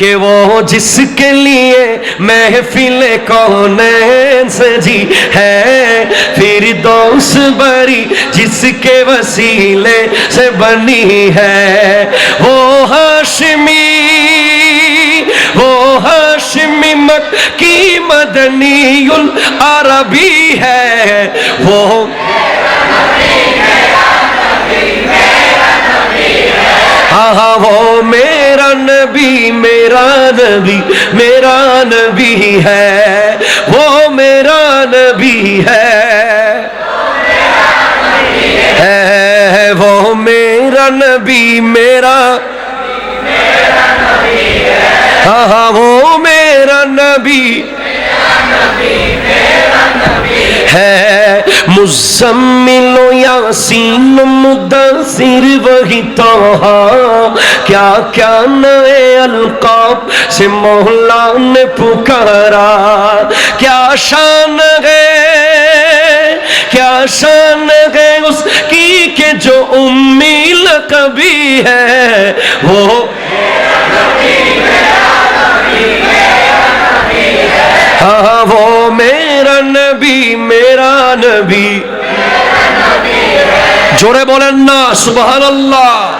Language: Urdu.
کہ وہ جس کے لیے محفل کونین سجی ہے، پھر دوس بری جس کے وسیلے سے بنی ہے۔ وہ ہاشمی وہ ہاشمی مکی مدنی العربی ہے۔ وہ ہاں ہاں وہ نبی، میرا نبی میرا نبی ہے۔ وہ میرا نبی ہے۔ ہے، وہ میرا نبی، میرا ہاں ہاں وہ میرا نبی۔ مزمل و یاسین مدثر وہی توہا کیا کیا نئے القاب سے مولا نے پکارا؟ کیا شان ہے، کیا شان ہے اس کی کہ جو امی لقبی ہے، وہ ہاں وہ میرا نبی میرا نبی جوڑے بولیں نا سبحان اللہ